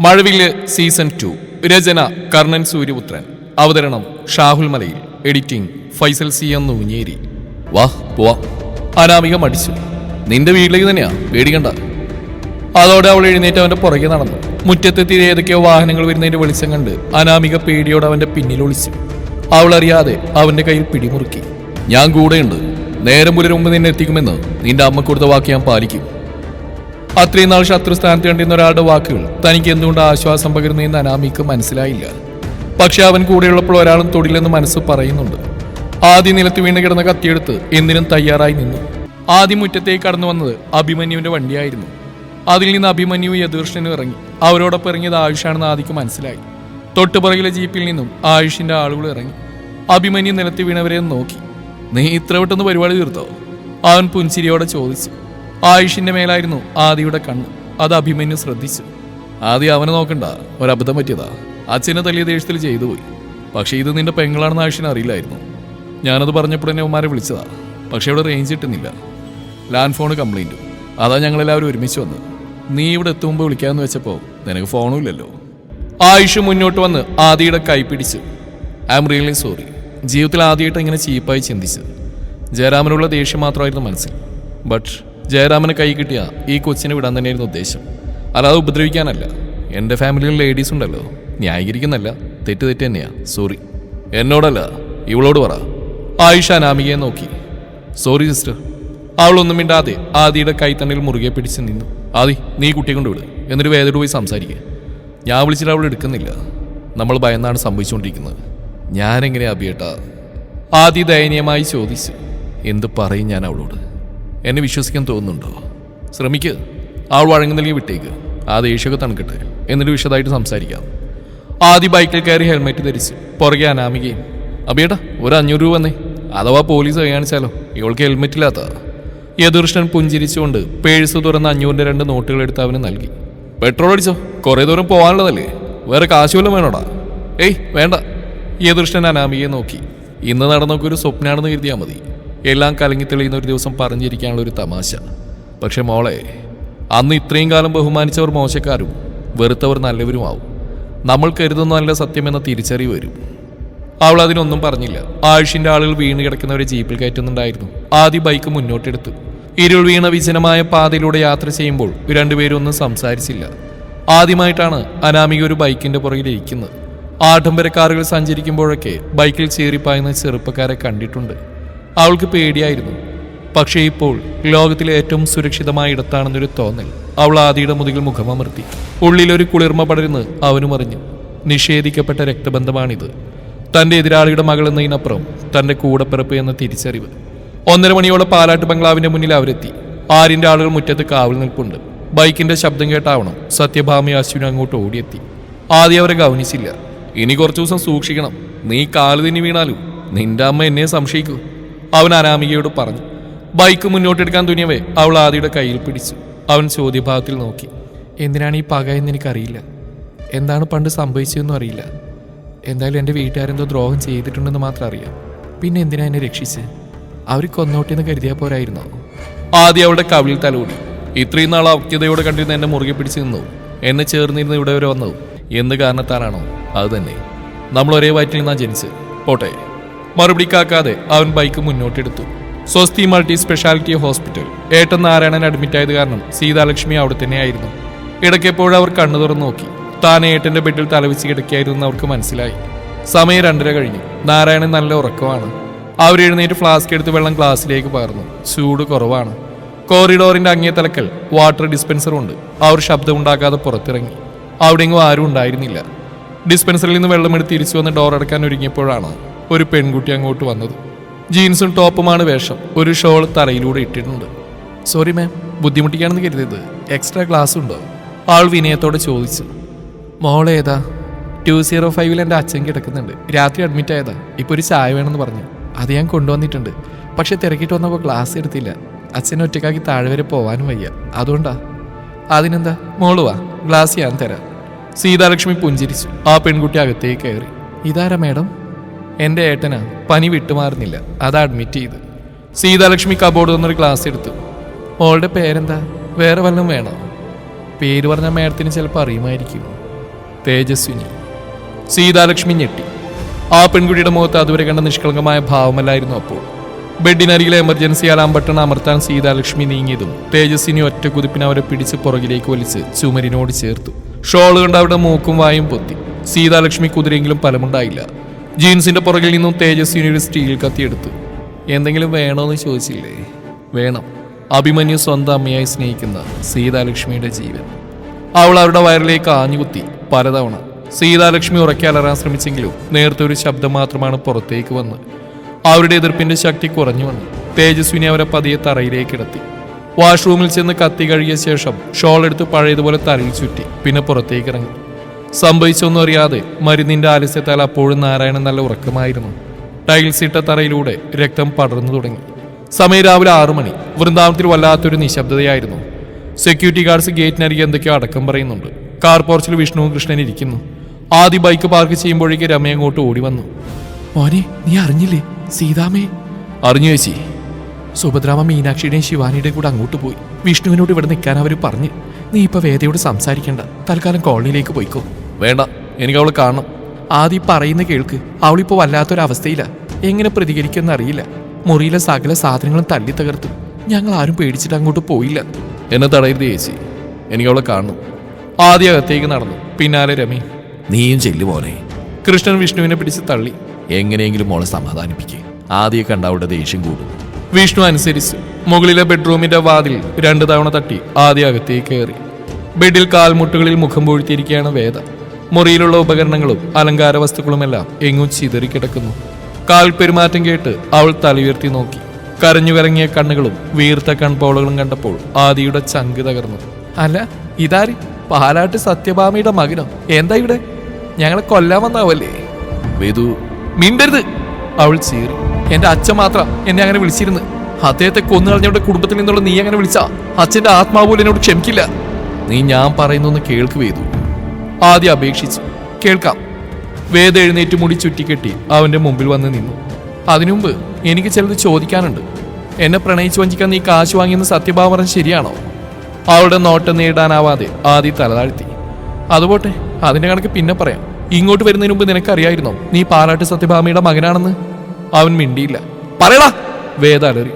മഴവില്ല് season two. രചന കർണൻ സൂര്യപുത്രൻ. അവതരണം ഷാഹുൽ മലയിൽ. എഡിറ്റിംഗ് ഫൈസൽ സി എന്ന് ഊഞ്ഞേരി വാഹ് പോവാ. അനാമിക മടിച്ചു. നിന്റെ വീട്ടിലേക്ക് തന്നെയാ? പേടിക്കണ്ട. അതോടെ അവൾ എഴുന്നേറ്റ് അവന്റെ പുറകെ നടന്നു. മുറ്റത്തെത്തി ഏതൊക്കെയോ വാഹനങ്ങൾ വരുന്നതിന്റെ വെളിച്ചം കണ്ട് അനാമിക പേടിയോടെ അവന്റെ പിന്നിൽ ഒളിച്ചു. അവൾ അറിയാതെ അവന്റെ കയ്യിൽ പിടിമുറുക്കി. ഞാൻ കൂടെയുണ്ട്. നേരം പുലരും മുമ്പ് നിന്നെ എത്തിക്കുമെന്ന് നിന്റെ അമ്മ കൊടുത്ത വാക്ക് ഞാൻ പാലിക്കും. അത്രയും നാൾ ശത്രുസ്ഥാനത്ത് കണ്ടിരുന്ന ഒരാളുടെ വാക്കുകൾ തനിക്ക് എന്തുകൊണ്ട് ആശ്വാസം പകരുന്നതെന്ന് അനാമിക്ക് മനസ്സിലായില്ല. പക്ഷെ അവൻ കൂടെയുള്ളപ്പോൾ ഒരാളും തൊടില്ലെന്ന് മനസ്സ് പറയുന്നുണ്ട്. ആദ്യം നിലത്ത് വീണ് കിടന്ന കത്തിയെടുത്ത് എന്തിനും തയ്യാറായി നിന്നു. ആദ്യം മുറ്റത്തേക്ക് കടന്നു വന്നത് അഭിമന്യുവിന്റെ വണ്ടിയായിരുന്നു. അതിൽ നിന്ന് അഭിമന്യു യദൂർഷനും ഇറങ്ങി. അവരോടൊപ്പം ഇറങ്ങിയത് ആയുഷാണെന്ന് ആദിക്ക് മനസ്സിലായി. തൊട്ടുപുറകിലെ ജീപ്പിൽ നിന്നും ആയുഷിന്റെ ആളുകൾ ഇറങ്ങി. അഭിമന്യു നിലത്ത് വീണവരെ നോക്കി. നീ ഇത്ര പെട്ടെന്ന് പരിപാടി തീർത്തോ? അവൻ പുൻചിരിയോടെ ചോദിച്ചു. ആയുഷിന്റെ മേലായിരുന്നു ആദിയുടെ കണ്ണ്. അത് അഭിമന്യു ശ്രദ്ധിച്ചു. ആദ്യം അവനെ നോക്കണ്ട. ഒരബദ്ധം പറ്റിയതാ. അച്ഛനെ തല്ലിയ ദേഷ്യത്തിൽ ചെയ്തു പോയി. പക്ഷെ ഇത് നിന്റെ പെങ്ങളാണെന്ന് ആയുഷിന് അറിയില്ലായിരുന്നു. ഞാനത് പറഞ്ഞപ്പോഴെന്നെ ഉമ്മാരെ വിളിച്ചതാ. പക്ഷേ ഇവിടെ റേഞ്ച് കിട്ടുന്നില്ല. ലാൻഡ് ഫോൺ കംപ്ലൈന്റും അതാ ഞങ്ങളെല്ലാവരും ഒരുമിച്ച് വന്നത് നീ ഇവിടെ എത്തുമ്പോൾ വിളിക്കാമെന്ന് വെച്ചപ്പോൾ നിനക്ക് ഫോണും ഇല്ലല്ലോ. ആയുഷ് മുന്നോട്ട് വന്ന് ആദിയുടെ കൈ പിടിച്ചു. ഐ എം റിയലി സോറി ജീവിതത്തിൽ ആദ്യമായിട്ട് ഇങ്ങനെ ചീപ്പായി ചിന്തിച്ചത്. ജയരാമനുള്ള ദേഷ്യം മാത്രമായിരുന്നു മനസ്സിൽ. ബട്ട് ജയരാമനെ കൈ കിട്ടിയ ഈ കൊച്ചിനെ വിടാൻ തന്നെയായിരുന്നു ഉദ്ദേശം. അല്ലാതെ ഉപദ്രവിക്കാനല്ല. എന്റെ ഫാമിലിയിൽ ലേഡീസ് ഉണ്ടല്ലോ. ന്യായീകരിക്കുന്നല്ല. തെറ്റ് തെറ്റ് തന്നെയാ. സോറി എന്നോടല്ല. ഇവളോട് പറ. ആയിഷ അനാമികയെ നോക്കി. സോറി സിസ്റ്റർ അവളൊന്നും മിണ്ടാതെ ആദിയുടെ കൈത്തണ്ണിൽ മുറുകെ പിടിച്ച് നിന്നു. ആദി നീ കുട്ടിയെ കൊണ്ട് വിട്. എന്നിട്ട് വേദയോട് പോയി സംസാരിക്കുക ഞാൻ വിളിച്ചിട്ട് അവൾ എടുക്കുന്നില്ല. നമ്മൾ ഭയന്നാണ് സംഭവിച്ചുകൊണ്ടിരിക്കുന്നത്. ഞാനെങ്ങനെയാ അഭിയേട്ടാ ആദി ദയനീയമായി ചോദിച്ചു. എന്ത് പറയും ഞാൻ അവളോട്? എന്നെ വിശ്വസിക്കാൻ തോന്നുന്നുണ്ടോ? ശ്രമിക്ക്. ആൾ വഴങ്ങുന്നില്ലെങ്കിൽ വിട്ടേക്ക്. ആ ദേഷ്യമൊക്കെ തണുക്കട്ടെ. എന്നിട്ട് വിശദമായിട്ട് സംസാരിക്കാം. ആദ്യ ബൈക്കിൽ കയറി ഹെൽമെറ്റ് ധരിച്ച് പുറകെ അനാമികയും അബിയേട്ടാ ഒരു അഞ്ഞൂറ് രൂപ വന്നേ. അഥവാ പോലീസ് കാണിച്ചാലോ? ഇവൾക്ക് ഹെൽമെറ്റ് ഇല്ലാത്ത. യദുർഷ്ണൻ പുഞ്ചിരിച്ചുകൊണ്ട് പേഴ്സ് തുറന്ന് അഞ്ഞൂറിന്റെ രണ്ട് നോട്ടുകൾ എടുത്ത് അവന് നൽകി. പെട്രോൾ അടിച്ചോ? കുറേ ദൂരം പോകാനുള്ളതല്ലേ? വേറെ കാശ് വല്ലതും വേണോടാ? ഏയ് വേണ്ട. യദുർഷ്ണൻ അനാമികയെ നോക്കി. ഇന്ന് നടന്നൊക്കെ ഒരു സ്വപ്നമാണെന്ന് കരുതിയാൽ മതി. എല്ലാം കലങ്ങി തെളിയുന്ന ഒരു ദിവസം പറഞ്ഞിരിക്കാനുള്ള ഒരു തമാശ. പക്ഷെ മോളെ അന്ന് ഇത്രയും കാലം ബഹുമാനിച്ചവർ മോശക്കാരും വെറുത്തവർ നല്ലവരുമാവും. നമ്മൾ കരുതുന്ന നല്ല സത്യമെന്ന തിരിച്ചറിവ് വരും. അവൾ അതിനൊന്നും പറഞ്ഞില്ല. ആയുഷിന്റെ ആളുകൾ വീണ് കിടക്കുന്നവരെ ജീപ്പിൽ കയറ്റുന്നുണ്ടായിരുന്നു. ആദ്യ ബൈക്ക് മുന്നോട്ടെടുത്തു. ഇരുൾ വീണ വിജനമായ പാതയിലൂടെ യാത്ര ചെയ്യുമ്പോൾ രണ്ടുപേരും ഒന്നും സംസാരിച്ചില്ല. ആദ്യമായിട്ടാണ് അനാമിക ഒരു ബൈക്കിന്റെ പുറകിൽ ഇരിക്കുന്നത്. ആഡംബര കാറുകൾ സഞ്ചരിക്കുമ്പോഴൊക്കെ ബൈക്കിൽ ചേറിപ്പായുന്ന ചെറുപ്പക്കാരെ കണ്ടിട്ടുണ്ട്. അവൾക്ക് പേടിയായിരുന്നു. പക്ഷേ ഇപ്പോൾ ലോകത്തിലെ ഏറ്റവും സുരക്ഷിതമായ ഇടത്താണെന്നൊരു തോന്നൽ അവൾ ആദിയുടെ മുതുകിൽ മുഖമമർത്തി ഉള്ളിലൊരു കുളിർമ പടരുന്ന് അവനും അറിഞ്ഞു. നിഷേധിക്കപ്പെട്ട രക്തബന്ധമാണിത്. തന്റെ എതിരാളിയുടെ മകൾ എന്നതിനപ്പുറം തന്റെ കൂടപ്പിറപ്പ് എന്ന തിരിച്ചറിവ്. ഒന്നര മണിയോടെ പാലാട്ട് ബംഗ്ലാവിന്റെ മുന്നിൽ അവരെത്തി. ആരിന്റെ ആളുകൾ മുറ്റത്ത് കാവൽ നിൽപ്പുണ്ട്. ബൈക്കിന്റെ ശബ്ദം കേട്ടാവണം സത്യഭാമി അശ്വിനും അങ്ങോട്ട് ഓടിയെത്തി. ആദ്യം അവരെ ഗൗനിച്ചില്ല. ഇനി കുറച്ചു ദിവസം സൂക്ഷിക്കണം. നീ കാൽ തിന്നി വീണാലും നിന്റെ അമ്മ എന്നെ സംശയിക്കൂ. അവൻ അനാമികയോട് പറഞ്ഞു ബൈക്ക് മുന്നോട്ടെടുക്കാൻ തുനിയവേ അവൾ ആദിയുടെ കയ്യിൽ പിടിച്ചു. അവൻ ചോദ്യഭാഗത്തിൽ നോക്കി എന്തിനാണ് ഈ പക എന്ന് എനിക്കറിയില്ല. എന്താണ് പണ്ട് സംഭവിച്ചതെന്നും അറിയില്ല. എന്തായാലും എന്റെ വീട്ടുകാരെന്തോ ദ്രോഹം ചെയ്തിട്ടുണ്ടെന്ന് മാത്രം അറിയാം. പിന്നെ എന്തിനാ എന്നെ രക്ഷിച്ച്? അവർ കൊന്നോട്ടെന്ന് കരുതിയാൽ പോരായിരുന്നോ? ആദ്യം അവളുടെ കവിളിൽ തലോടി. ഇത്രയും നാൾ ഔക്യതയോടെ കണ്ടിരുന്ന എന്നെ മുറുകെ പിടിച്ച് നിന്നു. എന്നെ ചേർന്നിരുന്ന് ഇവിടെ വരെ വന്നു. എന്ത് കാരണത്താലാണോ? അത് തന്നെ. നമ്മൾ ഒരേ വയറ്റിൽ നിന്നാണ് ജനിച്ച് പോട്ടെ. മറുപടി കാക്കാതെ അവൻ ബൈക്ക് മുന്നോട്ടെടുത്തു. സ്വസ്തി മൾട്ടി സ്പെഷ്യാലിറ്റി ഹോസ്പിറ്റൽ ഏട്ടൻ നാരായണൻ അഡ്മിറ്റായത് കാരണം സീതാലക്ഷ്മി അവിടെ തന്നെയായിരുന്നു. ഇടയ്ക്കെപ്പോഴും അവർ കണ്ണു തുറന്നു നോക്കി. താൻ ഏട്ടന്റെ ബെഡിൽ തലവിച്ച് കിടക്കുകയായിരുന്നു അവർക്ക് മനസ്സിലായി. സമയം രണ്ടര കഴിഞ്ഞു. നാരായണൻ നല്ല ഉറക്കമാണ്. അവരെഴുന്നേറ്റ് ഫ്ലാസ്ക് എടുത്ത് വെള്ളം ഗ്ലാസ്സിലേക്ക് പകർന്നു. ചൂട് കുറവാണ്. കോറിഡോറിന്റെ അങ്ങേ തലക്കൽ വാട്ടർ ഡിസ്പെൻസർ ഉണ്ട്. അവർ ശബ്ദമുണ്ടാക്കാതെ പുറത്തിറങ്ങി. അവിടെയെങ്കിലും ആരും ഉണ്ടായിരുന്നില്ല. ഡിസ്പെൻസറിൽ നിന്ന് വെള്ളമെടുത്ത് തിരിച്ചു വന്ന് ഡോർ അടക്കാൻ ഒരുങ്ങിയപ്പോഴാണ് ഒരു പെൺകുട്ടി അങ്ങോട്ട് വന്നത്. ജീൻസും ടോപ്പുമാണ് വേഷം. ഒരു ഷോൾ തറയിലൂടെ ഇട്ടിട്ടുണ്ട്. സോറി മാം ബുദ്ധിമുട്ടിക്കാണെന്ന് കരുതിയത് എക്സ്ട്രാ ക്ലാസ് ഉണ്ടോ. ആൾ വിനയത്തോടെ ചോദിച്ചു. മോൾ ഏതാ? ടു സീറോ ഫൈവിൽ എന്റെ അച്ഛൻ കിടക്കുന്നുണ്ട്. രാത്രി അഡ്മിറ്റ് ആയതാ. ഇപ്പോൾ ഒരു ചായ വേണമെന്ന് പറഞ്ഞു. അത് ഞാൻ കൊണ്ടുവന്നിട്ടുണ്ട്. പക്ഷെ തിരക്കിട്ട് വന്നപ്പോൾ ക്ലാസ് എടുത്തില്ല. അച്ഛൻ ഒറ്റക്കാക്കി താഴെ വരെ പോവാനും വയ്യ. അതുകൊണ്ടാ? അതിനെന്താ? മോൾ വാ. ഗ്ലാസ് ഞാൻ തരാം. സീതാലക്ഷ്മി പുഞ്ചിരിച്ചു. ആ പെൺകുട്ടി അകത്തേക്ക് കയറി. ഇതാരാ മേഡം? എന്റെ ഏട്ടന് പനി വിട്ടുമാറുന്നില്ല. അത് അഡ്മിറ്റ് ചെയ്ത്. സീതാലക്ഷ്മി കബോർഡ് തന്നൊരു ക്ലാസ് എടുത്തു. മോളുടെ പേരെന്താ? വേറെ വല്ലതും വേണോ? പേര് പറഞ്ഞ മേഡത്തിന് ചിലപ്പോൾ അറിയുമായിരിക്കും. തേജസ്വിനി. സീതാലക്ഷ്മി ഞെട്ടി. ആ പെൺകുട്ടിയുടെ മുഖത്ത് അതുവരെ കണ്ട നിഷ്കളങ്കമായ ഭാവമല്ലായിരുന്നു അപ്പോൾ. ബെഡിനരികിലെ എമർജൻസി അലാം ബട്ടൺ അമർത്താൻ സീതാലക്ഷ്മി നീങ്ങിയതും തേജസ്വിനി ഒറ്റ കുതിപ്പിന് അവരെ പിടിച്ച് പുറകിലേക്ക് വലിച്ച് ചുമരിനോട് ചേർത്തു. ഷോൾ കൊണ്ട് അവരുടെ മൂക്കും വായും പൊത്തി. സീതാലക്ഷ്മി കുതിരെങ്കിലും ഫലമുണ്ടായില്ല. ജീൻസിന്റെ പുറകിൽ നിന്നും തേജസ് സ്റ്റീൽ കത്തിയെടുത്തു എന്തെങ്കിലും വേണോന്ന് ചോദിച്ചില്ലേ? വേണം. അഭിമന്യു സ്വന്തം അമ്മയായി സ്നേഹിക്കുന്ന സീതാലക്ഷ്മിയുടെ ജീവൻ. അവൾ അവരുടെ വയറിലേക്ക് ആഞ്ഞുകുത്തി പലതവണ. സീതാലക്ഷ്മി ഉറക്കാലറാൻ ശ്രമിച്ചെങ്കിലും നേരത്തെ ഒരു ശബ്ദം മാത്രമാണ് പുറത്തേക്ക് വന്നത് അവരുടെ എതിർപ്പിന്റെ ശക്തി കുറഞ്ഞു വന്നു. തേജസ്വിനി അവരെ പതിയെ തറയിലേക്ക് ഇടത്തി. വാഷ്റൂമിൽ ചെന്ന് കത്തി കഴുകിയ ശേഷം ഷോൾ എടുത്ത് പഴയതുപോലെ തലയിൽ ചുറ്റി പിന്നെ പുറത്തേക്ക് ഇറങ്ങി. സംഭവിച്ചൊന്നും അറിയാതെ മരുന്നിന്റെ ആലസ്യത്താൽ അപ്പോഴും നാരായണൻ നല്ല ഉറക്കമായിരുന്നു. ടൈൽസ് ഇട്ട തറയിലൂടെ രക്തം പടർന്നു തുടങ്ങി. സമയം രാവിലെ ആറു മണി. വൃന്ദാവനത്തിൽ വല്ലാത്തൊരു നിശബ്ദതയായിരുന്നു. സെക്യൂരിറ്റി ഗാർഡ്സ് ഗേറ്റിനരികെ എന്തൊക്കെയോ അടക്കം പറയുന്നുണ്ട്. കാർ പോർച്ചിൽ വിഷ്ണു കൃഷ്ണൻ ഇരിക്കുന്നു. ആദ്യ ബൈക്ക് പാർക്ക് ചെയ്യുമ്പോഴേക്ക് രമയ അങ്ങോട്ട് ഓടി വന്നു. മോനെ നീ അറിഞ്ഞില്ലേ? സീതാമേ? അറിഞ്ഞു ചേച്ചി. സുഭദ്രാമ മീനാക്ഷിയുടെയും ശിവാനിയുടെയും കൂടെ അങ്ങോട്ട് പോയി. വിഷ്ണുവിനോട് ഇവിടെ നിൽക്കാൻ അവർ പറഞ്ഞ്. നീ ഇപ്പൊ വേദയോട് സംസാരിക്കേണ്ട. തൽക്കാലം കോളനിയിലേക്ക് പോയിക്കോ. വേണ്ട എനിക്ക് അവളെ കാണണം. ആദ്യം പറയുന്ന കേൾക്ക് അവളിപ്പോ വല്ലാത്തൊരവസ്ഥയില്ല എങ്ങനെ പ്രതികരിക്കുമെന്ന് അറിയില്ല. മുറിയിലെ സകല സാധനങ്ങളും തല്ലി തകർത്തു. ഞങ്ങൾ ആരും പേടിച്ചിട്ട് അങ്ങോട്ട് പോയില്ല. എന്നെ തടയരുത് ചേച്ചി. എനിക്ക് അവളെ കാണണം. ആദ്യം അകത്തേക്ക് നടന്നു. പിന്നാലെ രമി. നീയും ചെല്ലു പോലെ കൃഷ്ണൻ വിഷ്ണുവിനെ പിടിച്ച് തള്ളി. എങ്ങനെയെങ്കിലും മോളെ സമാധാനിപ്പിക്കേ. ആദ്യം കണ്ട അവളുടെ ദേഷ്യം കൂടുന്നു വിഷ്ണു അനുസരിച്ച് മുകളിലെ ബെഡ്റൂമിന്റെ വാതിൽ രണ്ടു തവണ തട്ടി ആദ്യ അകത്തേക്ക് കയറി. ബെഡിൽ കാൽമുട്ടുകളിൽ മുഖം പൊഴുത്തിയിരിക്കുകയാണ് വേദ. മുറിയിലുള്ള ഉപകരണങ്ങളും അലങ്കാര വസ്തുക്കളുമെല്ലാം എങ്ങും ചിതറിക്കിടക്കുന്നു. കാൽ പെരുമാറ്റം കേട്ട് അവൾ തലയുയർത്തി നോക്കി. കരഞ്ഞു കലങ്ങിയ കണ്ണുകളും വീർത്ത കൺപോളകളും കണ്ടപ്പോൾ ആദിയുടെ ചങ്ക് തകർന്നു. അല്ല ഇതാരി? പാലാട്ട് സത്യഭാമയുടെ മകനോ? എന്താ ഇവിടെ? ഞങ്ങളെ കൊല്ലാൻ വന്നാവല്ലേ? വേദു. മിണ്ടരുത്. അവൾ ചീറി. എന്റെ അച്ഛൻ മാത്രം എന്നെ അങ്ങനെ വിളിച്ചിരുന്നു. അദ്ദേഹത്തെ കൊന്നു കളഞ്ഞവരുടെ കുടുംബത്തിൽ നിന്നുള്ള നീ അങ്ങനെ വിളിച്ചാ? അച്ഛന്റെ ആത്മാവ് എന്നോട് ക്ഷമിക്കില്ല. നീ ഞാൻ പറയുന്നൊന്ന് കേൾക്ക് വേദു. ആദ്യം അപേക്ഷിച്ചു. കേൾക്കാം. വേദ എഴുന്നേറ്റ് മുടി ചുറ്റിക്കെട്ടി അവന്റെ മുമ്പിൽ വന്ന് നിന്നു. അതിനുമുമ്പ് എനിക്ക് ചിലത് ചോദിക്കാനുണ്ട്. എന്നെ പ്രണയിച്ചു വഞ്ചിക്കാൻ നീ കാശ് വാങ്ങിയെന്ന് പറഞ്ഞത് ശരിയാണോ? അവളുടെ നോട്ടം നേടാനാവാതെ ആദ്യ തലതാഴ്ത്തി. അതുപോട്ടെ അതിന്റെ കണക്ക് പിന്നെ പറയാം. ഇങ്ങോട്ട് വരുന്നതിന് മുമ്പ് നിനക്കറിയായിരുന്നോ നീ പാലാട്ട് സത്യഭാമയുടെ മകനാണെന്ന്? അവൻ മിണ്ടിയില്ല. പറയടാ! വേദ അലറി.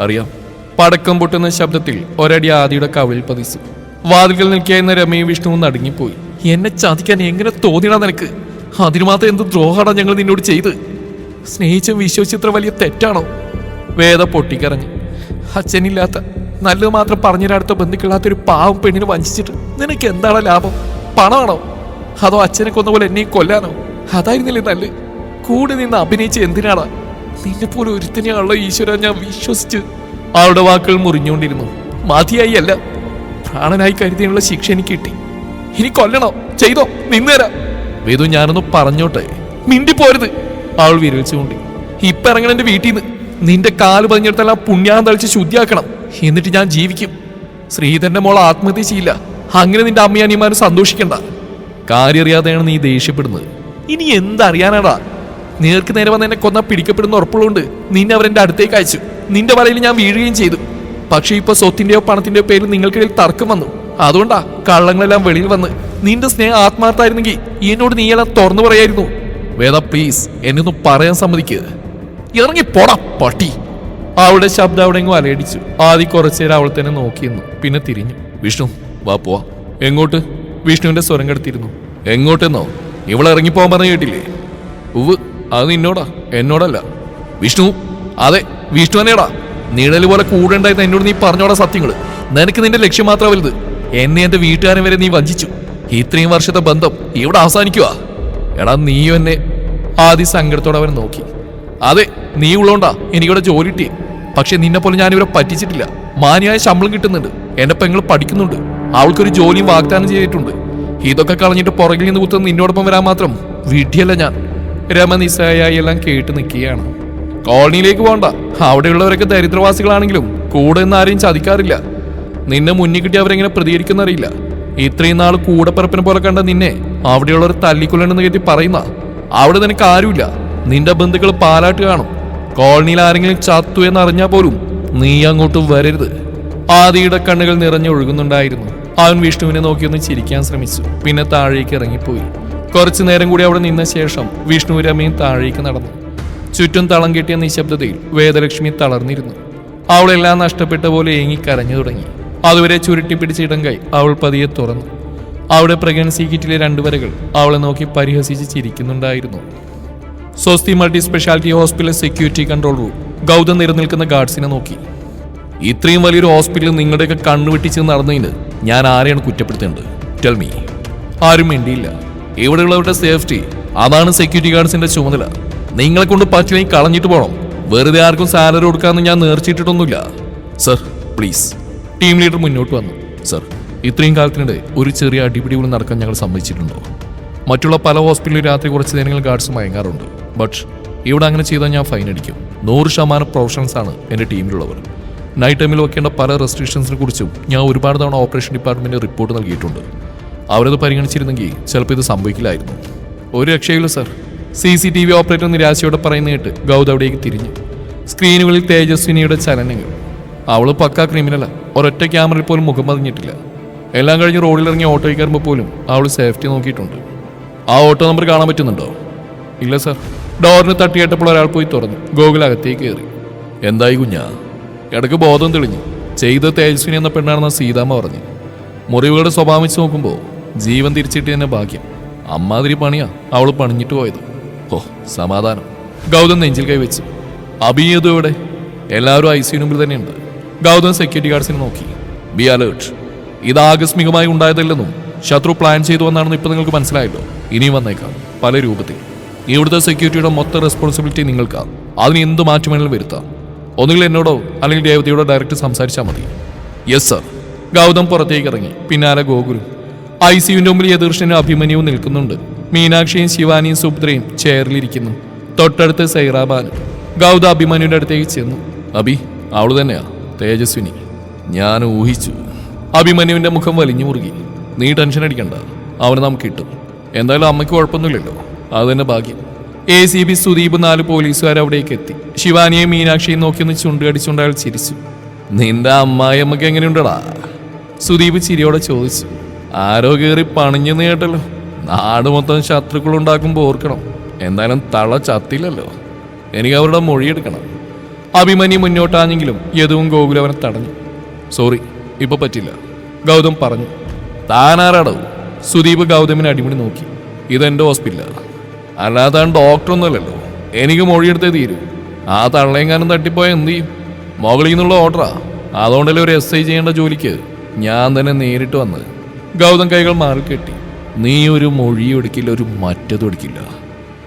അറിയാം. പടക്കം പൊട്ടുന്ന ശബ്ദത്തിൽ ഒരടി ആദിയുടെ കവിളിൽ പതിച്ചു. വാതിൽക്കൽ നിൽക്കിയായിരുന്ന രമയും വിഷ്ണുവും നടുങ്ങിപ്പോയി. എന്നെ ചതിക്കാൻ എങ്ങനെ തോന്നിയടാ നിനക്ക്? അതിനു മാത്രം എന്ത് ദ്രോഹാടാ ഞങ്ങൾ നിന്നോട് ചെയ്ത്? സ്നേഹിച്ചും വിശ്വസിച്ചിത്ര വലിയ തെറ്റാണോ? വേദ പൊട്ടിക്കരഞ്ഞു. അച്ഛനില്ലാത്ത നല്ലത് മാത്രം പറഞ്ഞിരടുത്ത ബന്ധുക്കളാത്ത ഒരു പാവം പെണ്ണിനെ വഞ്ചിച്ചിട്ട് നിനക്ക് എന്താണ് ലാഭം? പണമാണോ? അതോ അച്ഛനെ കൊന്ന പോലെ കൊല്ലാനോ? അതായിരുന്നില്ലേ നല്ല? കൂടെ നിന്ന് അഭിനയിച്ച് എന്തിനാടാ? നിന്നെ പോലെ ഒരുത്തനെയാണല്ലോ ഈശ്വര ഞാൻ വിശ്വസിച്ച്. അവളുടെ വാക്കുകൾ മുറിഞ്ഞുകൊണ്ടിരുന്നു. മതിയായി അല്ല. പ്രാണനായി കരുതിയുള്ള ശിക്ഷ എനിക്ക് കിട്ടി. ഇനി കൊല്ലണോ? ചെയ്തോ? നിന്നേരാ വേദു ഞാനൊന്ന് പറഞ്ഞോട്ടെ? മിണ്ടി പോരുത്. അവൾ വിരവിച്ചുകൊണ്ട് ഇപ്പൊ ഇറങ്ങണ എന്റെ വീട്ടിൽ നിന്ന് നിന്റെ കാൽ പതിഞ്ഞെടുത്തെല്ലാം പുണ്യാൻ തളിച്ച് ശുദ്ധിയാക്കണം. എന്നിട്ട് ഞാൻ ജീവിക്കും. ശ്രീധരന്റെ മോൾ ആത്മഹത്യ ചെയ്യില്ല. അങ്ങനെ നിന്റെ അമ്മയാനിമാരും സന്തോഷിക്കണ്ട. കാര്യം അറിയാതെയാണ് നീ ദേഷ്യപ്പെടുന്നത്. ഇനി എന്തറിയാനാടാ? നേർക്ക് നേരെ വന്ന് എന്നെ കൊന്ന പിടിക്കപ്പെടുന്ന ഉറപ്പുള്ളതുകൊണ്ട് നിന്നെ അവരെന്റെ അടുത്തേക്ക് അയച്ചു. നിന്റെ വലയിൽ ഞാൻ വീഴുകയും ചെയ്തു. പക്ഷേ ഇപ്പൊ സ്വത്തിന്റെയോ പണത്തിന്റെയോ പേരിൽ നിങ്ങൾക്കിടയിൽ തർക്കം വന്നു. അതുകൊണ്ടാ കള്ളങ്ങളെല്ലാം വെളിയിൽ വന്ന് നിന്റെ സ്നേഹം ആത്മാർത്ഥായിരുന്നെങ്കിൽ എന്നോട് എല്ലാം തുറന്നു പറയായിരുന്നു. വേദ പ്ലീസ് എന്നൊന്നും പറയാൻ സമ്മതിക്കുക ഇറങ്ങി പോടാ പട്ടി. അവളുടെ ശബ്ദം അവിടെങ്ങും അലയടിച്ചു. ആദ്യം കുറച്ചേരം അവൾ തന്നെ നോക്കിയിരുന്നു പിന്നെ തിരിഞ്ഞു. വിഷ്ണു വാ പോവാ. എങ്ങോട്ട്? വിഷ്ണുവിന്റെ സ്വരം കെടുത്തിരുന്നു എങ്ങോട്ടെന്നോ? ഇവളെ ഇറങ്ങിപ്പോകാൻ പറഞ്ഞു കേട്ടില്ലേ? ഉവ് അത് നിന്നോടാ എന്നോടല്ല. വിഷ്ണു അതെ വിഷ്ണു തന്നെയടാ. നിഴൽ പോലെ കൂടെ ഉണ്ടായിരുന്ന എന്നോട് നീ പറഞ്ഞോടാ സത്യങ്ങൾ. നിനക്ക് നിന്റെ ലക്ഷ്യം മാത്രം വലുത്. എന്നെ എന്റെ വീട്ടുകാരൻ വരെ നീ വഞ്ചിച്ചു. ഇത്രയും വർഷത്തെ ബന്ധം ഇവിടെ അവസാനിക്കുക എടാ നീയും എന്നെ ആദ്യ സങ്കടത്തോടെ അവൻ നോക്കി. അതെ നീ ഉള്ളോണ്ടാ എനിക്കിവിടെ ജോലി കിട്ടി പക്ഷെ നിന്നെ പോലെ ഞാൻ ഇവരെ പറ്റിച്ചിട്ടില്ല. മാന്യമായ ശമ്പളം കിട്ടുന്നുണ്ട്. എന്റെ പെങ്ങൾ പഠിക്കുന്നുണ്ട്. അവൾക്കൊരു ജോലിയും വാഗ്ദാനം ചെയ്തിട്ടുണ്ട്. ഇതൊക്കെ കളഞ്ഞിട്ട് പുറകിൽ നിന്ന് കുത്തുന്ന നിന്നോടൊപ്പം വരാൻ മാത്രം വിഡിയല്ല ഞാൻ. രമ നിസ്സായി എല്ലാം കേട്ട് നിൽക്കുകയാണ്. കോളനിയിലേക്ക് പോകണ്ട അവിടെയുള്ളവരൊക്കെ ദരിദ്രവാസികളാണെങ്കിലും കൂടെ നിന്ന് ആരെയും ചതിക്കാറില്ല. നിന്നെ മുന്നിൽ കിട്ടി അവരെങ്ങനെ പ്രതികരിക്കുന്ന അറിയില്ല ഇത്രയും നാൾ കൂടപ്പിറപ്പിനെ പോലെ കണ്ട നിന്നെ അവിടെയുള്ളവർ തല്ലിക്കൊല്ലണെന്ന് കയറ്റി പറയുന്ന അവിടെ നിനക്ക് ആരുമില്ല. നിന്റെ ബന്ധുക്കൾ പാലാട്ട് കാണും. കോളനിയിൽ ആരെങ്കിലും ചത്തു എന്നറിഞ്ഞാൽ പോലും നീ അങ്ങോട്ട് വരരുത്. ആദിയുടെ കണ്ണുകൾ നിറഞ്ഞു ഒഴുകുന്നുണ്ടായിരുന്നു. അവൻ വിഷ്ണുവിനെ നോക്കിയൊന്ന് ചിരിക്കാൻ ശ്രമിച്ചു. പിന്നെ താഴേക്ക് ഇറങ്ങിപ്പോയി. കുറച്ചു നേരം കൂടി അവിടെ നിന്ന ശേഷം വിഷ്ണു രമയും താഴേക്ക് നടന്നു. ചുറ്റും തളം കെട്ടിയ നിശബ്ദതയിൽ വേദലക്ഷ്മി തളർന്നിരുന്നു. അവളെല്ലാം നഷ്ടപ്പെട്ട പോലെ ഏങ്ങി കരഞ്ഞു തുടങ്ങി. അതുവരെ ചുരുട്ടി പിടിച്ച ഇടം കൈ അവൾ പതിയെ തുറന്നു. അവിടെ പ്രഗ്നൻസി കിറ്റിലെ രണ്ടുവരകൾ അവളെ നോക്കി പരിഹസിച്ച് ചിരിക്കുന്നുണ്ടായിരുന്നു. Swasthi multi speciality hospital security control room. Gautham നിലനിൽക്കുന്ന ഗാർഡ്സിനെ നോക്കി. ഇത്രയും വലിയൊരു ഹോസ്പിറ്റലിൽ നിങ്ങളുടെയൊക്കെ കണ്ണുവെട്ടിച്ച് നടന്നതിന് ഞാൻ ആരെയാണ് കുറ്റപ്പെടുത്തേണ്ടത്? ടെൽ മീ ആരും വേണ്ടിയില്ല ഇവിടെയുള്ളവരുടെ സേഫ്റ്റി അതാണ് സെക്യൂരിറ്റി ഗാർഡ്സിന്റെ ചുമതല. നിങ്ങളെ കൊണ്ട് പറ്റില്ലെങ്കിൽ കളഞ്ഞിട്ട് പോകണം വെറുതെ ആർക്കും സാലറി കൊടുക്കാമെന്ന് ഞാൻ നേർച്ചിട്ടിട്ടൊന്നുമില്ല സർ പ്ലീസ്. ടീം ലീഡർ മുന്നോട്ട് വന്നു. സർ. ഇത്രയും കാലത്തിനിടെ ഒരു ചെറിയ അടിപിടി പോലും നടക്കാൻ ഞങ്ങൾ സമ്മതിച്ചിട്ടുണ്ടോ? മറ്റുള്ള പല ഹോസ്പിറ്റലിൽ രാത്രി കുറച്ച് നേരങ്ങൾ ഗാർഡ്സ് മയങ്ങാറുണ്ട്. ബട്ട് ഇവിടെ അങ്ങനെ ചെയ്താൽ ഞാൻ ഫൈൻ അടിക്കും. നൂറ് ശതമാനം പ്രൊഫഷണൽസ് ആണ് എന്റെ ടീമിലുള്ളവർ. നൈറ്റ് ടൈമിൽ വെക്കേണ്ട പല റെസ്ട്രിക്ഷൻസിനെ കുറിച്ചും ഞാൻ ഒരുപാട് തവണ ഓപ്പറേഷൻ ഡിപ്പാർട്ട്മെന്റ് റിപ്പോർട്ട് നൽകിയിട്ടുണ്ട്. അവരത് പരിഗണിച്ചിരുന്നെങ്കിൽ ചിലപ്പോൾ ഇത് സംഭവിക്കില്ലായിരുന്നു. ഒരു രക്ഷയില്ല sir C C T V operator നിരാശയോടെ പറയുന്ന കേട്ട് ഗൗതവിടേക്ക് തിരിഞ്ഞു. സ്ക്രീനുകളിൽ തേജസ്വിനിയുടെ ചലനങ്ങൾ. അവൾ പക്കാ ക്രിമിനലാ ഒരൊറ്റ ക്യാമറയിൽ പോലും മുഖം പതിഞ്ഞിട്ടില്ല എല്ലാം കഴിഞ്ഞ് റോഡിലിറങ്ങി ഓട്ടോയിൽ കയറുമ്പോൾ പോലും അവൾ സേഫ്റ്റി നോക്കിയിട്ടുണ്ട്. ആ ഓട്ടോ നമ്പർ കാണാൻ പറ്റുന്നുണ്ടോ? ഇല്ല സർ. ഡോറിന് തട്ടിയേട്ടപ്പോൾ ഒരാൾ പോയി തുറന്നു. ഗോകുൽ അകത്തേക്ക് കയറി. എന്തായി കുഞ്ഞാ? ഇടയ്ക്ക് ബോധം തെളിഞ്ഞു. ചെയ്ത തേജസ്വിനി എന്ന പെണ്ണാണെന്ന് സീതാമ്മ പറഞ്ഞു. മുറിവുകളുടെ സ്വഭാവം വെച്ച് നോക്കുമ്പോൾ ജീവൻ തിരിച്ചിട്ട് തന്നെ ഭാഗ്യം. അമ്മാതിരി പണിയാ അവൾ പണിഞ്ഞിട്ട് പോയത്. ഓ സമാധാനം. ഗൗതം നെഞ്ചിൽ കൈവച്ചു. അഭിയേതു ഇവിടെ എല്ലാവരും ഐ സിയു മുമ്പിൽ തന്നെയുണ്ട്. ഗൗതം സെക്യൂരിറ്റി ഗാർഡ്സിനെ നോക്കി. ബി അലേർട്ട് ഇത് ആകസ്മികമായി ഉണ്ടായതല്ലെന്നും ശത്രു പ്ലാൻ ചെയ്തു വന്നാണെന്ന് ഇപ്പൊ നിങ്ങൾക്ക് മനസ്സിലായല്ലോ. ഇനിയും വന്നേക്കാം. പല രൂപത്തിൽ. ഇവിടുത്തെ സെക്യൂരിറ്റിയുടെ മൊത്തം റെസ്പോൺസിബിലിറ്റി നിങ്ങൾക്കാണ് അതിന് എന്ത് മാറ്റം വേണമെങ്കിലും വരുത്താം. ഒന്നുകിൽ എന്നോടോ അല്ലെങ്കിൽ ദേവതയോടോ ഡയറക്റ്റ് സംസാരിച്ചാൽ മതി. യെസ് സർ ഗൗതം പുറത്തേക്ക് ഇറങ്ങി. പിന്നാലെ ഗോകുലും. ഐ സിയുവിന്റെ മുമ്പിൽ യദീർഷനും അഭിമന്യവും നിൽക്കുന്നുണ്ട്. മീനാക്ഷിയും ശിവാനിയും സുഭദ്രയും ചെയറിലിരിക്കുന്നു. തൊട്ടടുത്ത് സൈറാബാനും. ഗൗത അഭിമന്യുവിന്റെ അടുത്തേക്ക് ചെന്നു. അഭി അവൾ തന്നെയാ? തേജസ്വിനി. ഞാൻ ഊഹിച്ചു. അഭിമന്യുവിന്റെ മുഖം വലിഞ്ഞു മുറുകി. നീ ടെൻഷൻ അടിക്കണ്ട. അവന് നമുക്ക് കിട്ടും. എന്തായാലും അമ്മയ്ക്ക് കുഴപ്പമൊന്നുമില്ലല്ലോ. അത് തന്നെ ഭാഗ്യം. എ സി ബി സുദീപ് നാല് പോലീസുകാർ അവിടേക്ക് എത്തി. ശിവാനിയെയും മീനാക്ഷിയും നോക്കിയൊന്ന് ചുണ്ടുകടിച്ചുകൊണ്ട് അയാൾ ചിരിച്ചു. നിന്റെ അമ്മായി അമ്മയ്ക്ക് എങ്ങനെയുണ്ടടാ? സുദീപ് ചിരിയോടെ ചോദിച്ചു. ആരോ കയറി പണിഞ്ഞെന്ന് കേട്ടല്ലോ. നാട് മൊത്തം ശത്രുക്കളുണ്ടാക്കുമ്പോൾ ഓർക്കണം. എന്തായാലും തള ചത്തില്ലല്ലോ. എനിക്ക് അവരുടെ മൊഴിയെടുക്കണം. അഭിമന്യു മുന്നോട്ടാണെങ്കിലും യദുവും ഗോകുലവനെ തടഞ്ഞു. സോറി ഇപ്പൊ പറ്റില്ല. ഗൗതം പറഞ്ഞു താനാരാടവും സുദീപ് ഗൗതമിനെ അടിമുടി നോക്കി. ഇതെന്റെ ഹോസ്പിറ്റലാണ് അല്ലാതെ ഡോക്ടറൊന്നുമല്ലല്ലോ എനിക്ക് മൊഴിയെടുത്തേ തീരൂ. ആ തള്ളയെങ്ങാനും തട്ടിപ്പോയ എന്ത് ചെയ്യും? മുകളിൽ നിന്നുള്ള ഓർഡറാ അതുകൊണ്ടല്ലേ ഒരു എസ് ഐ ചെയ്യേണ്ട ജോലിക്ക്? ഞാൻ തന്നെ നേരിട്ട് വന്നത്. ഗൗതം കൈകൾ മാറി കെട്ടി. നീ ഒരു മൊഴിയും എടുക്കില്ല ഒരു മറ്റതും എടുക്കില്ല.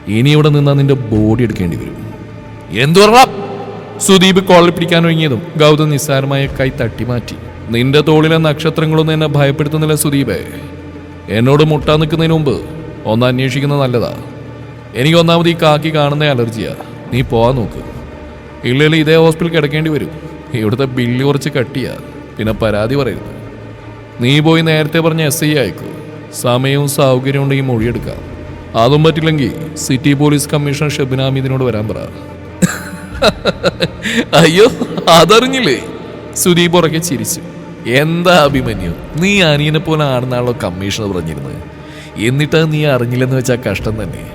ഇനി ഇവിടെ നിന്നാ നിന്റെ ബോഡി എടുക്കേണ്ടി വരും. എന്തു പറഞ്ഞ സുദീപ് കോളിൽ പിടിക്കാൻ ഒരുങ്ങിയതും ഗൗതം നിസ്സാരമായ കൈ തട്ടി മാറ്റി. നിന്റെ തോളിലെ നക്ഷത്രങ്ങളൊന്നും എന്നെ ഭയപ്പെടുത്തുന്നില്ല സുദീപേ. എന്നോട് മുട്ടാൻ നിൽക്കുന്നതിന് മുമ്പ് ഒന്ന് അന്വേഷിക്കുന്നത് നല്ലതാ. എനിക്ക് ഒന്നാമത് ഈ കാക്കി കാണുന്ന അലർജിയാ. നീ പോവാൻ നോക്ക്. ഇല്ലെങ്കിൽ ഇതേ ഹോസ്പിറ്റൽ കിടക്കേണ്ടി വരും. ഇവിടുത്തെ ബില്ല് കുറച്ച് കട്ടിയാ. പിന്നെ പരാതി പറയരുത്. നീ പോയി നേരത്തെ പറഞ്ഞ എസ് ഐ അയക്കൂ. സമയവും സൗകര്യവും ഉണ്ടെങ്കിൽ മൊഴിയെടുക്കാം. അതും പറ്റില്ലെങ്കിൽ സിറ്റി പോലീസ് കമ്മീഷണർ ഷബിനാമിദിനോട് വരാൻ പറ. അയ്യോ അതറിഞ്ഞില്ലേ? സുദീപ് ഉറക്കെ ചിരിച്ചു. എന്താ അഭിമന്യു? നീ അനിയനെ പോലെ ആണെന്നാണല്ലോ കമ്മീഷണർ പറഞ്ഞിരുന്നത്. എന്നിട്ട് നീ അറിഞ്ഞില്ലെന്ന് വെച്ചാൽ കഷ്ടം തന്നെ.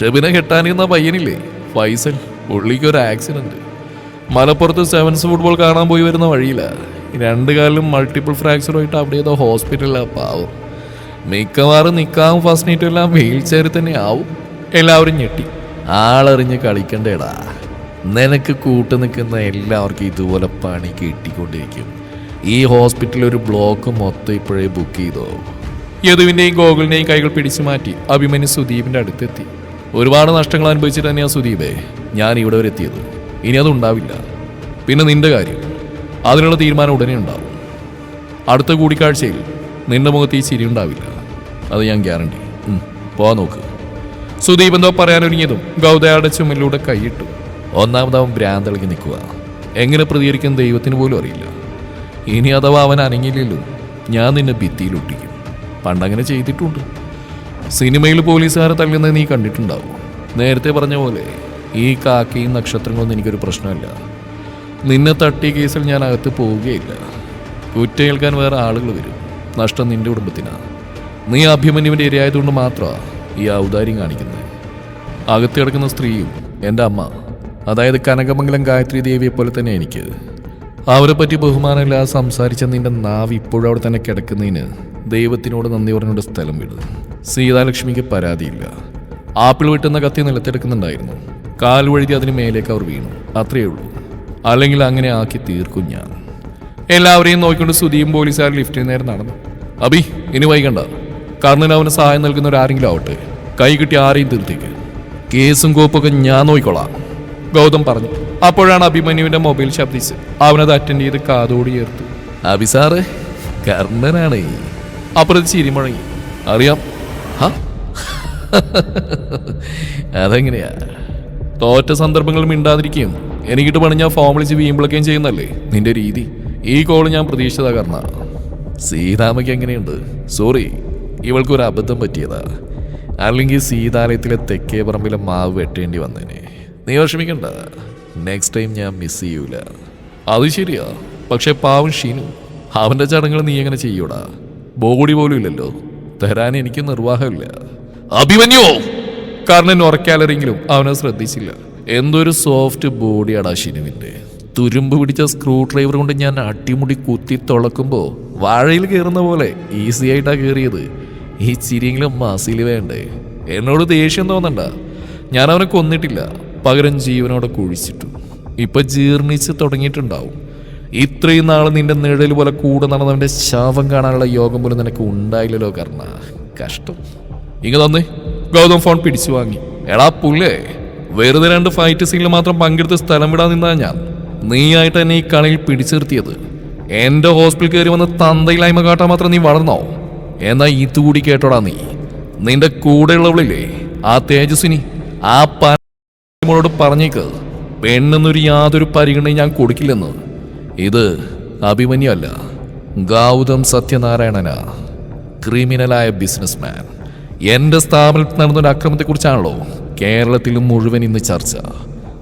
ഷെബിനെ കെട്ടാനിരുന്ന പയ്യനില്ലേ? ഫൈസൽ പുള്ളിക്ക് ഒരു ആക്സിഡന്റ് മലപ്പുറത്ത് സെവൻസ് ഫുട്ബോൾ കാണാൻ പോയി വരുന്ന വഴിയില്ല രണ്ട് കാലിലും മൾട്ടിപ്പിൾ ഫ്രാക്ചറുമായിട്ട് അവിടെ ഏതോ ഹോസ്പിറ്റലിലാണ് പാവം. മിക്കവാറും നിക്കാവും ഫസ്റ്റ് നീറ്റും എല്ലാം വീൽ ചെയറിൽ തന്നെ ആവും. എല്ലാവരും ഞെട്ടി. ആളറിഞ്ഞ് കളിക്കണ്ടേടാ. നിനക്ക് കൂട്ടു നിൽക്കുന്ന എല്ലാവർക്കും ഇതുപോലെ പണി കിട്ടിക്കൊണ്ടിരിക്കും. ഈ ഹോസ്പിറ്റലിൽ ഒരു ബ്ലോക്ക് മൊത്തം ഇപ്പോഴേ ബുക്ക് ചെയ്തോ? യദുവിന്റെയും ഗോകുലിന്റെയും കൈകൾ പിടിച്ചു മാറ്റി അഭിമന്യു സുദീപിന്റെ അടുത്തെത്തി. ഒരുപാട് നഷ്ടങ്ങൾ അനുഭവിച്ചിട്ട് തന്നെയാണ് സുദീപേ ഞാൻ ഇവിടെ വരെ എത്തിയത്. ഇനി അതുണ്ടാവില്ല പിന്നെ നിന്റെ കാര്യം. അതിനുള്ള തീരുമാനം ഉടനെ ഉണ്ടാവും. അടുത്ത കൂടിക്കാഴ്ചയിൽ നിന്റെ മുഖത്ത് ഈ ചിരി ഉണ്ടാവില്ല. അത് ഞാൻ ഗ്യാരണ്ടി പോവാൻ നോക്ക്. സുദീപ് എന്തോ പറയാനൊരുങ്ങിയതും ഗൗതയുടെ ചുമലിലൂടെ കൈയിട്ടു. ഒന്നാമതാവൻ ഭ്രാന്തളിക്ക് നിൽക്കുക. എങ്ങനെ പ്രതികരിക്കും ദൈവത്തിന് പോലും അറിയില്ല. ഇനി അഥവാ അവൻ അനങ്ങില്ലല്ലോ ഞാൻ നിന്നെ ഭിത്തിയിൽ ഒട്ടിക്കും. പണ്ടങ്ങനെ ചെയ്തിട്ടുണ്ട്. സിനിമയിൽ പോലീസുകാരെ തള്ളുന്നത് നീ കണ്ടിട്ടുണ്ടാവും. നേരത്തെ പറഞ്ഞ പോലെ ഈ കാക്കയും നക്ഷത്രങ്ങളൊന്നും എനിക്കൊരു പ്രശ്നമല്ല. നിന്നെ തട്ടിയ കേസിൽ ഞാൻ അകത്ത് പോവുകയില്ല. കുറ്റേൽക്കാൻ വേറെ ആളുകൾ വരും. നഷ്ടം നിന്റെ കുടുംബത്തിനാണ് നീ അഭിമന്യുവിന്റെ ഇരയായതുകൊണ്ട് മാത്രമാണ് ഈ ഔദാര്യം കാണിക്കുന്നത്. അകത്ത് കിടക്കുന്ന സ്ത്രീയും എന്റെ അമ്മ അതായത് കനകമംഗലം ഗായത്രി ദേവിയെ പോലെ തന്നെ എനിക്ക്. അവരെ പറ്റി ബഹുമാനമില്ലാതെ സംസാരിച്ച നിന്റെ നാവ് ഇപ്പോഴും അവിടെ തന്നെ കിടക്കുന്നതിന് ദൈവത്തിനോട് നന്ദി പറഞ്ഞുകൊണ്ട് സ്ഥലം വിടുന്നു സീതാലക്ഷ്മിക്ക് പരാതിയില്ല. ആപ്പിൾ വെട്ടുന്ന കത്തി നിലത്തെടുക്കുന്നുണ്ടായിരുന്നു. കാൽ വഴുതി അതിന് മേലേക്ക് അവർ വീണു. അത്രയേ ഉള്ളൂ. അല്ലെങ്കിൽ അങ്ങനെ ആക്കി തീർക്കും ഞാൻ. എല്ലാവരെയും നോക്കിക്കൊണ്ട് സുധിയും പോലീസുകാർ ലിഫ്റ്റിന് നേരെ നടന്നു. അബി ഇനി വൈകണ്ട. കർണന് അവന് സഹായം നൽകുന്നവരാരെങ്കിലും ആവട്ടെ. കൈ കിട്ടി ആരെയും തീർത്തേക്ക്. കേസും കോപ്പൊക്കെ ഞാൻ നോക്കിക്കോളാം ഗൗതം പറഞ്ഞു. അപ്പോഴാണ് അഭിമന്യുവിന്റെ മൊബൈൽ ശബ്ദിച്ച് അവനത് അറ്റൻഡ് ചെയ്ത് കാതോടി ചേർത്തു അഭി സാറ് കർണനാണ്. അപ്പുറത്ത് ചിരി മുഴങ്ങി. അറിയാം? അതെങ്ങനെയാ? തോറ്റ സന്ദർഭങ്ങൾ മിണ്ടാതിരിക്കുകയും എനിക്കിട്ട് പണി ഞാൻ ഫോം വിളിച്ച് വീമ്പിളക്കുകയും ചെയ്യുന്നല്ലേ നിന്റെ രീതി. ഈ കോൾ ഞാൻ പ്രതീക്ഷിച്ചതാ കർണ. സീതാമയ്ക്ക് എങ്ങനെയുണ്ട്? സോറി ഇവൾക്കൊരു അബദ്ധം പറ്റിയതാ. അല്ലെങ്കിൽ സീതാലയത്തിലെ തെക്കേ പറമ്പിലെ മാവ് വെട്ടേണ്ടി വന്നേനെ. നീ വിഷമിക്കണ്ട. നെക്സ്റ്റ് ടൈം ഞാൻ മിസ് ചെയ്യൂല. അത് ശരിയാ. പക്ഷെ പാവം ഷീനു അവന്റെ ചടങ്ങുകൾ നീ എങ്ങനെ ചെയ്യൂടാ? ബോഡി പോലും ഇല്ലല്ലോ. തരാൻ എനിക്ക് നിർവാഹമില്ല. അഭിമന്യോ! കർണൻ ഉറക്കാലരെങ്കിലും അവനെ ശ്രദ്ധിച്ചില്ല. എന്തൊരു സോഫ്റ്റ് ബോഡിയാടാ ഷിനുവിന്റെ. തുരുമ്പ് പിടിച്ച സ്ക്രൂ ഡ്രൈവർ കൊണ്ട് ഞാൻ അടിമുടി കുത്തി തുളക്കുമ്പോ വാഴയിൽ കയറുന്ന പോലെ ഈസി ആയിട്ടാ കയറിയത് ഈ ചിരിയെങ്കിലും മസിൽ വേണ്ടേ? എന്നോട് ദേഷ്യം തോന്നണ്ട. ഞാൻ അവനെ കൊന്നിട്ടില്ല. പകരം ജീവനോടെ കുഴിച്ചിട്ടു. ഇപ്പൊ ജീർണിച്ച് തുടങ്ങിയിട്ടുണ്ടാവും. ഇത്രയും നാൾ നിന്റെ നിഴൽ പോലെ കൂടെ നടന്നവന്റെ ശാപം കാണാനുള്ള യോഗം പോലും നിനക്ക് ഉണ്ടായില്ലല്ലോ കർണ. കഷ്ടം. ഇങ്ങ തന്നേ. ഗൗതം ഫോൺ പിടിച്ചു വാങ്ങി. എടാ പുല്ലേ വെറുതെ രണ്ട് ഫൈറ്റ് സീനിൽ മാത്രം പങ്കെടുത്ത് സ്ഥലം വിടാൻ നിന്നാ ഞാൻ. നീയായിട്ട് എന്നെ ഈ കളിയിൽ പിടിച്ചിർത്തിയത് എന്റെ ഹോസ്പിറ്റൽ കയറി വന്ന് തന്തയില്ലായ്മ കാട്ടാൻ മാത്രം നീ വളർന്നോ? എന്നാ ഇതുകൂടി കേട്ടോടാ നീ. നിന്റെ കൂടെയുള്ളവളില്ലേ ആ തേജസ്വിനി ആ മോളോട് പറഞ്ഞേക്ക്. പെണ്ണെന്നൊരു യാതൊരു പരിഗണനയും ഞാൻ കൊടുക്കില്ലെന്ന്. ഇത് അഭിമന്യല്ല. ഗൗതം സത്യനാരായണനാ. ക്രിമിനലായ ബിസിനസ്മാൻ. എന്റെ സ്ഥാപനത്തിൽ നടന്നൊരു അക്രമത്തെക്കുറിച്ചാണല്ലോ കേരളത്തിലും മുഴുവൻ ഇന്ന് ചർച്ച.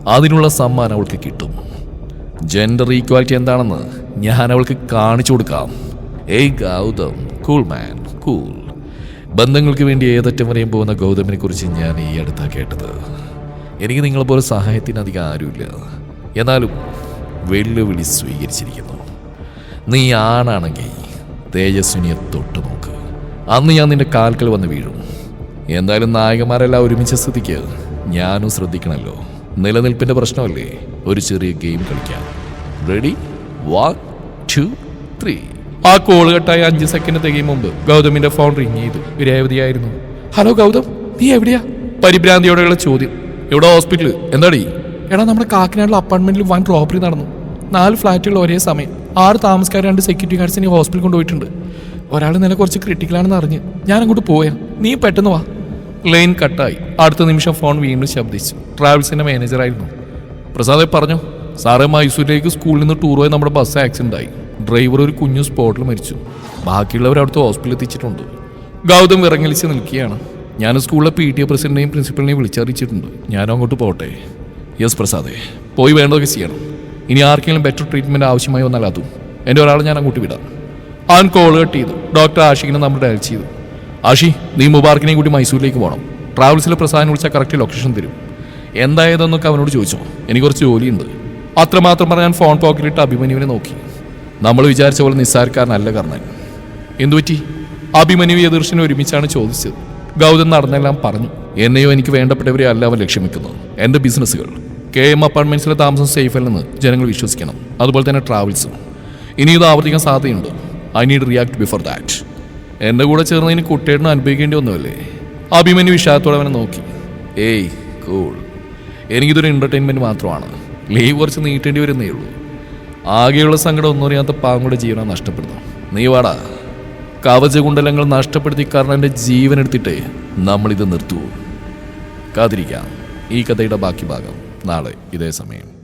അതിനുള്ള സമ്മാനം അവൾക്ക് കിട്ടും. ജെൻഡർ ഈക്വാലിറ്റി എന്താണെന്ന് ഞാൻ അവൾക്ക് കാണിച്ചു കൊടുക്കാം. ഏയ് ഗൗതം കൂൾ മാൻ കൂൾ ബന്ധങ്ങൾക്ക് വേണ്ടി ഏതറ്റം വരെയും പോകുന്ന ഗൗതമിനെ കുറിച്ച് ഞാൻ ഈ അടുത്താണ് കേട്ടത്. എനിക്ക് നിങ്ങളെപ്പോലെ സഹായത്തിന് അധികം ആരുമില്ല. എന്നാലും വെല്ലുവിളി സ്വീകരിച്ചിരിക്കുന്നു. നീ ആണാണെങ്കിൽ തേജസ്വിനിയെ തൊട്ട് നോക്ക്. അന്ന് ഞാൻ നിന്റെ കാൽക്കൽ വന്ന് വീഴും. എന്തായാലും നായകന്മാരെല്ലാം ഒരുമിച്ച് സ്ഥിതിക്ക് ഞാനും ശ്രദ്ധിക്കണമല്ലോ നിലനിൽപ്പിന്റെ പ്രശ്നമല്ലേ? ഒരു ചെറിയ ഗെയിം കളിക്കാം. റെഡി വൺ ടു ത്രീ ആ കോൾ കട്ടായ അഞ്ച് സെക്കൻഡ് തികയും മുമ്പ് ഗൗതമിന്റെ ഫോൺ റിങ് ചെയ്തു. രേവതിയായിരുന്നു ഹലോ ഗൗതം നീ എവിടെയാ? പരിഭ്രാന്തിയോടെയുള്ള ചോദ്യം. ഇവിടെ ഹോസ്പിറ്റൽ എന്താടി? എടാ നമ്മുടെ കാക്കിനാടുള്ള അപ്പാർട്ട്മെന്റിൽ വൺ റോബറി നടന്നു. നാല് ഫ്ലാറ്റുകൾ ഒരേ സമയം. ആറ് താമസക്കാർ രണ്ട് സെക്യൂരിറ്റി ഗാർഡ്സ് ഇനി ഹോസ്പിറ്റൽ കൊണ്ടുപോയിട്ടുണ്ട്. ഒരാൾ നില കുറച്ച് ക്രിട്ടിക്കലാണെന്ന് അറിഞ്ഞ് ഞാൻ അങ്ങോട്ട് പോയാ. നീ പെട്ടെന്ന് വാ. ലൈൻ കട്ടായി അടുത്ത നിമിഷം ഫോൺ വീണ്ടും ശബ്ദിച്ചു. ട്രാവൽസിന്റെ മാനേജറായിരുന്നു പ്രസാദ് പറഞ്ഞു? സാറേ മൈസൂരിലേക്ക് സ്കൂളിൽ നിന്ന് ടൂർ പോയി നമ്മുടെ ബസ് ആക്സിഡന്റ് ആയി. ഡ്രൈവർ ഒരു കുഞ്ഞു സ്പോട്ടിൽ മരിച്ചു. ബാക്കിയുള്ളവർ അവിടുത്തെ ഹോസ്പിറ്റലിൽ എത്തിച്ചിട്ടുണ്ട്. ഗൗതം വിറങ്ങലിച്ച് നിൽക്കുകയാണ്. ഞാൻ സ്കൂളിലെ പി ടി എ പ്രസിഡന്റിനെയും പ്രിൻസിപ്പലിനെയും വിളിച്ചറിയിച്ചിട്ടുണ്ട്. ഞാനും അങ്ങോട്ട് പോട്ടെ യെസ് പ്രസാദേ. പോയി വേണ്ടതൊക്കെ ചെയ്യണം. ഇനി ആർക്കെങ്കിലും ബെറ്റർ ട്രീറ്റ്മെന്റ് ആവശ്യമായി വന്നാൽ അതും. എന്റെ ഒരാളെ ഞാൻ അങ്ങോട്ട് വിടാം. അവൻ കോൾ കട്ട് ചെയ്തു. ഡോക്ടർ ആഷിഖിനെ നമ്മൾ ഡയൽ ചെയ്തു. ആഷി നീ മുബാർക്കിനെയും കൂടി മൈസൂരിലേക്ക് പോകണം ട്രാവൽസിലെ പ്രസാദിനെ വിളിച്ചാൽ കറക്റ്റ് ലൊക്കേഷൻ തരും. എന്തായതെന്നൊക്കെ അവനോട് ചോദിച്ചോ. എനിക്ക് കുറച്ച് ജോലിയുണ്ട്. അത്രമാത്രം പറഞ്ഞാൽ ഫോൺ പോക്കറ്റിലിട്ട് അഭിമന്യുവിനെ നോക്കി. നമ്മൾ വിചാരിച്ച പോലെ നിസ്സാരക്കാരനല്ല കർണൻ. എന്തുപറ്റി? അഭിമന്യു എതിർശനെ ഒരുമിച്ചാണ് ചോദിച്ചത്. ഗൗതം നടന്നെല്ലാം പറഞ്ഞു. എന്നെയോ എനിക്ക് വേണ്ടപ്പെട്ടവരെ അല്ല അവൻ ലക്ഷ്യമിക്കുന്നത്. എന്റെ ബിസിനസ്സുകൾ. കെ എം അപ്പാർട്ട്മെന്റ്സിലെ താമസം സേഫ് അല്ലെന്ന് ജനങ്ങൾ വിശ്വസിക്കണം. അതുപോലെ തന്നെ ട്രാവൽസും. ഇനി ഇത് ആവർത്തിക്കാൻ സാധ്യതയുണ്ട്. I need react before that. എന്റെ കൂടെ ചേർന്നതിന് കുട്ടിയേട്ടനും അനുഭവിക്കേണ്ടി വന്നുവല്ലേ അഭിമന്യു വിഷാദത്തോടെ അവനെ നോക്കി. ഏയ് കൂൾ. എനിക്കിതൊരു എന്റർടൈൻമെന്റ് മാത്രമാണ്. ലീവ് കുറച്ച് നീട്ടേണ്ടി വരുന്നേ ഉള്ളൂ. ആകെയുള്ള സങ്കടം ഒന്നും അറിയാത്ത പാങ്ങളുടെ ജീവനാണ് നഷ്ടപ്പെടുന്നു നീ വാടാ. കവചകുണ്ടലങ്ങൾ നഷ്ടപ്പെടുത്തി കാരണം എന്റെ ജീവൻ എടുത്തിട്ടേ നമ്മളിത് നിർത്തുവോ കാത്തിരിക്കാം. ഈ കഥയുടെ ബാക്കി ഭാഗം നാളെ ഇതേ സമയം.